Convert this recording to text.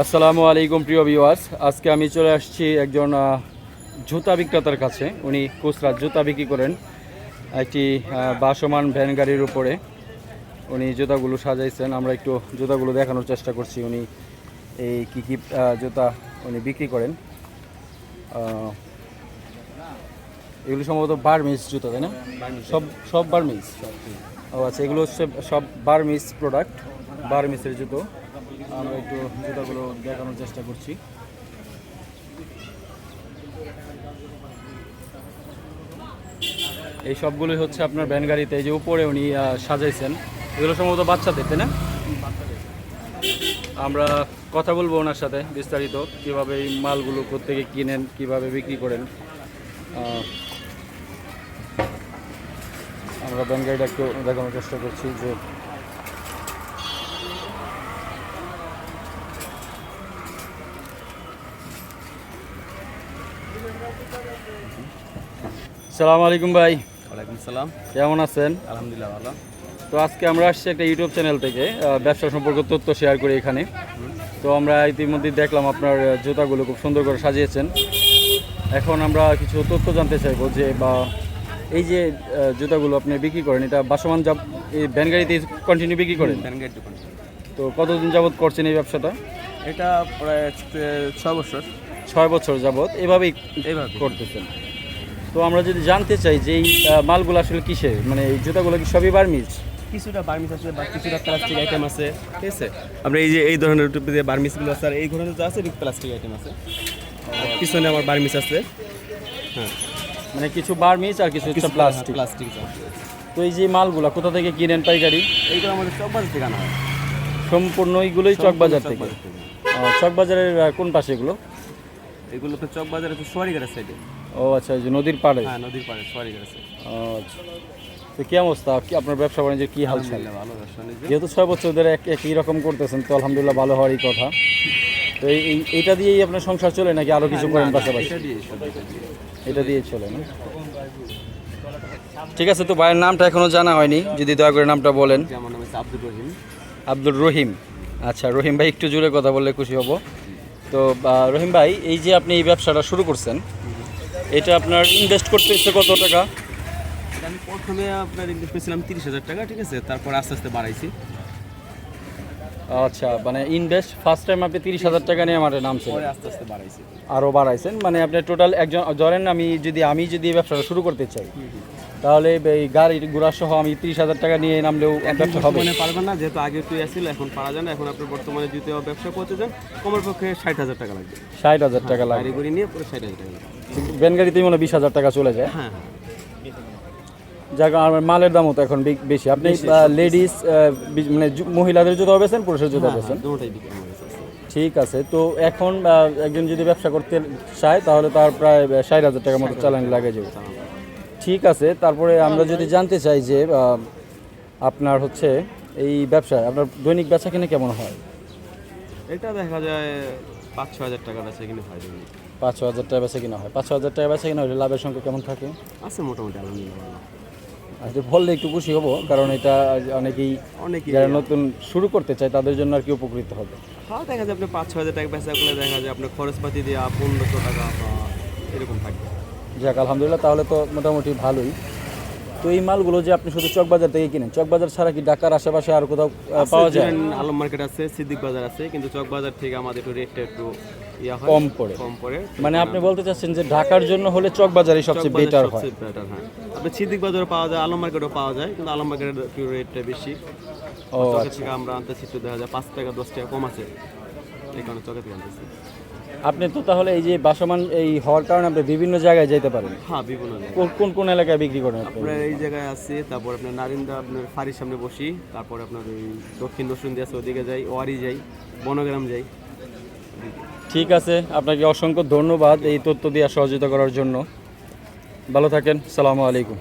আসসালামু আলাইকুম প্রিয় ভিউয়ার্স আজকে আমি চলে আসছি একজন জুতা বিক্রেতার কাছে। উনি খুচরা জুতা বিক্রি করেন একটি বাসমান ভ্যান গাড়ির উপরে। উনি জুতাগুলো সাজাইছেন। আমরা একটু জুতাগুলো দেখানোর চেষ্টা করছি উনি এই কী কী জুতা উনি বিক্রি করেন। এগুলো সম্ভবত বার্মিস জুতা তাই না? সব সব বার্মিস ও আচ্ছা এগুলো হচ্ছে সব বার্মিস প্রোডাক্ট বার্মিসের জুতো। আমরা একটু জুতাগুলো দেখানোর চেষ্টা করছি। এই সবগুলোই হচ্ছে আপনার ভ্যান গাড়িতে, এই যে উপরে উনি সাজাইছেন। এগুলো সম্ভবত বাচ্চাদের, তাই না? আমরা কথা বলব ওনার সাথে বিস্তারিত, কীভাবে এই মালগুলো প্রত্যেকে কিনেন, কীভাবে বিক্রি করেন। আমরা গাড়িটা একটু দেখানোর চেষ্টা করছি যে সালাম আলাইকুম ভাই। ওয়ালাইকুম সালাম। কেমন আছেন? আলহামদুলিল্লাহ ভালো। তো আজকে আমরা আসছি একটা ইউটিউব চ্যানেল থেকে ব্যবসা সম্পর্কে তথ্য শেয়ার করি এখানে। তো আমরা ইতিমধ্যে দেখলাম আপনার জুতাগুলো খুব সুন্দর করে সাজিয়েছেন। এখন আমরা কিছু তথ্য জানতে চাইব যে বা এই যে জুতাগুলো আপনি বিক্রি করেন এটা বাসমান যাব এই ভ্যান গাড়িতে কন্টিনিউ বিক্রি করেন? তো কতদিন যাবত করছেন এই ব্যবসাটা? এটা প্রায় ছ- বছর। ছয় বছর যাবৎ এভাবেই এইভাবে করতেছেন। তো আমরা যদি জানতে চাই যে এই মালগুলো আসলে কিসের? মানে এই জুতাগুলো কি সবই বার্মিজ? কিছুটা বার্মিস আছে বা কিছুটা প্লাস্টিক আইটেম আছে ঠিক আছে? আমরা এই যে এই ধরনের টুপি যে বার্মিসগুলো আছে আর এই ধরনের যা আছে প্লাস্টিক আইটেম আছে। আর পিছনে আমার বার্মিস আছে। হ্যাঁ। মানে কিছু বার্মিজ আর কিছু হচ্ছে প্লাস্টিক প্লাস্টিক তো এই যে মালগুলো কোথা থেকে কিনেন পাইকারি? এইগুলো আমাদের সব বাজার থেকে আনা হয়। সম্পূর্ণ এইগুলোই চকবাজার থেকে? চকবাজার চকবাজারের কোন পাশে এগুলো? এগুলো তো চক বাজারে তো সোয়ারিঘাটের সাইডে ও আচ্ছা এই যে নদীর পাড়ে? হ্যাঁ নদীর পাড়ে সোয়ারিঘাটের সাইডে আচ্ছা। তো কি অবস্থা? কি আপনার ব্যবসা বাণিজ্যের কি হাল চাল ভালো ব্যবসা বাণিজ্য। যেহেতু ছয় বছর ধরে এক একই রকম করতেছেন তো আলহামদুলিল্লাহ ভালো হওয়ারই কথা। তো এই এইটা দিয়েই আপনার সংসার চলে নাকি আরও কিছু করেন পাশাপাশি? এটা দিয়ে সব এটা দিয়ে এটা দিয়ে চলে না? ঠিক আছে তো ভাইয়ের নামটা এখনও জানা হয়নি যদি দয়া করে নামটা বলেন। আমার নাম আব্দুল রহিম। আব্দুর রহিম। আচ্ছা রহিম ভাই একটু জোরে কথা বললে খুশি হব। তো রহিম ভাই এই যে আপনি এই ব্যবসাটা শুরু করছেন এটা আপনার ইনভেস্ট করতে হচ্ছে কত টাকা? আমি প্রথমে আপনার ইনভেস্ট করেছিলাম তিরিশ হাজার টাকা ঠিক আছে? তারপর আস্তে আস্তে বাড়াইছি। আচ্ছা মানে ইনভেস্ট ফার্স্ট টাইম আপনি তিরিশ হাজার টাকা নিয়ে আমার নামছেন। পরে আস্তে আস্তে বাড়াইছি। আরও বাড়াইছেন মানে আপনি টোটাল একজন ধরেন আমি যদি আমি যদি এই ব্যবসাটা শুরু করতে চাই তাহলে এই গাড়ির ঘোড়া সহ আমি তিরিশ হাজার টাকা নিয়ে নামলেও ব্যবসা হবে। বর্তমানে পারবেন না যেহেতু আগে তুই আসছিল এখন পারা যায় না এখন আপনি বর্তমানে দ্বিতীয় ব্যবসা করতে যান কমের পক্ষে ষাট হাজার টাকা লাগবে। ষাট হাজার টাকা লাগে গাড়ি করে নিয়ে পুরো ষাট হাজার টাকা লাগবে। ভ্যান গাড়িতেই মনে হয় বিশ হাজার টাকা চলে যায়। হ্যাঁ হ্যাঁ। যাক আমার মালের দামও তো এখন বেশি। আপনি লেডিস মানে মহিলাদের জুতো বেছেন পুরুষের জুতো বেছেন? কাছে। আছে। ঠিক আছে তো এখন একজন যদি ব্যবসা করতে চায় তাহলে তার প্রায় ষাট হাজার টাকার মতো চালান লাগে যাবে। ঠিক আছে তারপরে আমরা যদি জানতে চাই যে আপনার হচ্ছে এই ব্যবসায় আপনার দৈনিক বেচা কিনে কেমন হয়? এটা দেখা যায় পাঁচ ছ হাজার টাকা আছে কিন্তু হয় পাঁচ ছ হাজার টাকা বেচা কিনা হয়। পাঁচ ছ হাজার টাকা বেচা কিনা হলে লাভের সংখ্যা কেমন থাকে? আছে মোটামুটি আলহামদুলিল্লাহ। ভালো। বললে একটু খুশি হব কারণ এটা অনেকেই অনেকেই যারা নতুন শুরু করতে চায় তাদের জন্য আর কি উপকৃত হবে? হ্যাঁ দেখা যায় আপনি পাঁচ ছ হাজার টাকা বেচা করলে দেখা যায় আপনার খরচপাতি দিয়ে পনেরোশো টাকা বা এরকম থাকবে। যাক আলহামদুলিল্লাহ তাহলে তো মোটামুটি ভালোই। তো এই মালগুলো যে আপনি শুধু চকবাজার থেকে কিনেন চকবাজার ছাড়া কি ঢাকার আশেপাশে আর কোথাও পাওয়া যায়? আলম মার্কেট আছে সিদ্দিক বাজার আছে কিন্তু চকবাজার থেকে আমাদের একটু রেটটা একটু কম পড়ে। কম পড়ে। মানে আপনি বলতে চাচ্ছেন যে ঢাকার জন্য হলে চকবাজারই সবচেয়ে বেটার হয়। হ্যাঁ। আপনি সিদ্দিক বাজারও পাওয়া যায় আলম মার্কেটও পাওয়া যায় কিন্তু আলম মার্কেটের একটু রেটটা বেশি। ও থেকে আমরা আনতেছি একটু দেখা যায় পাঁচ টাকা দশ টাকা কম আছে। এই কারণে চকে থেকে আনতেছি। আপনি তো তাহলে এই যে বাসমান এই হওয়ার কারণে আপনি বিভিন্ন জায়গায় যেতে পারেন। হ্যাঁ বিভিন্ন জায়গায়। কোন কোন কোন এলাকায় বিক্রি করেন আপনি? আপনার এই জায়গায় আছে তারপর আপনার নারিন্দা আপনার ফাড়ির সামনে বসি তারপর আপনার ওই দক্ষিণ দর্শন দিয়ে আছে ওদিকে যাই ওয়ারি যাই বনগ্রাম যাই। ঠিক আছে আপনাকে অসংখ্য ধন্যবাদ এই তথ্য দিয়ে সহযোগিতা করার জন্য। ভালো থাকেন সালামু আলাইকুম।